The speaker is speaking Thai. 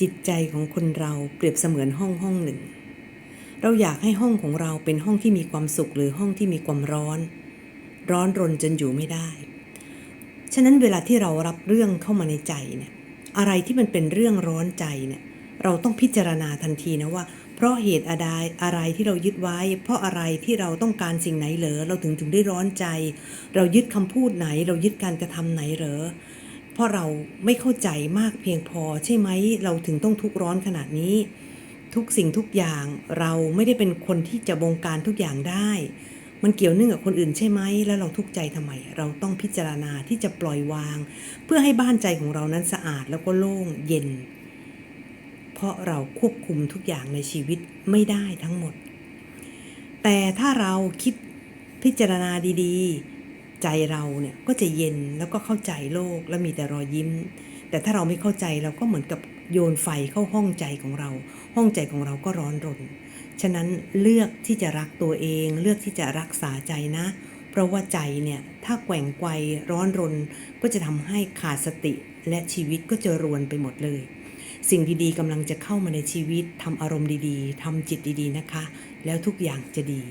จิตใจของคนเราเปรียบเสมือนห้องห้องหนึ่ง เราอยากให้ห้องของเราเป็นห้องที่มีความสุขหรือห้องที่มีความร้อน ร้อนรนจนอยู่ไม่ได้ ฉะนั้นเวลาที่เรารับเรื่องเข้ามาในใจเนี่ยอะไรที่มันเป็นเรื่องร้อนใจเนี่ยเราต้องพิจารณาทันทีนะว่า เพราะเหตุอะไรอะไรที่เรายึดไว้ เพราะอะไรที่เราต้องการสิ่งไหนเหรอเราถึงถึงได้ร้อนใจ เรายึดคำพูดไหน เรายึดการกระทำไหนเหรอ เพราะเราไม่เข้าใจมากเพียงพอใช่ไหมเราถึงต้องทุกข์ร้อนขนาดนี้ ทุกสิ่งทุกอย่างเราไม่ได้เป็นคนที่จะบงการทุกอย่างได้ มันเกี่ยวเนื่องกับคนอื่นใช่ไหมแล้วเราทุกข์ใจทำไม เราต้องพิจารณาที่จะปล่อยวาง เพื่อให้บ้านใจของเรานั้นสะอาดแล้วก็โล่งเย็น เพราะเราควบคุมทุกอย่างในชีวิตไม่ได้ทั้งหมด แต่ถ้าเราคิดพิจารณาดีๆ ใจเราเนี่ยก็จะเย็นแล้วก็เข้าใจโลกและมีแต่รอยยิ้ม แต่ถ้าเราไม่เข้าใจเราก็เหมือนกับโยนไฟเข้าห้องใจของเรา ห้องใจของเราก็ร้อนรน ฉะนั้นเลือกที่จะรักตัวเอง เลือกที่จะรักษาใจนะ เพราะว่าใจเนี่ยถ้าแกว่งไกวร้อนรน ก็จะทำให้ขาดสติและชีวิตก็จะรวนไปหมดเลย สิ่งดีๆกำลังจะเข้ามาในชีวิตทำอารมณ์ดีๆทำจิตดีๆนะคะ แล้วทุกอย่างจะดี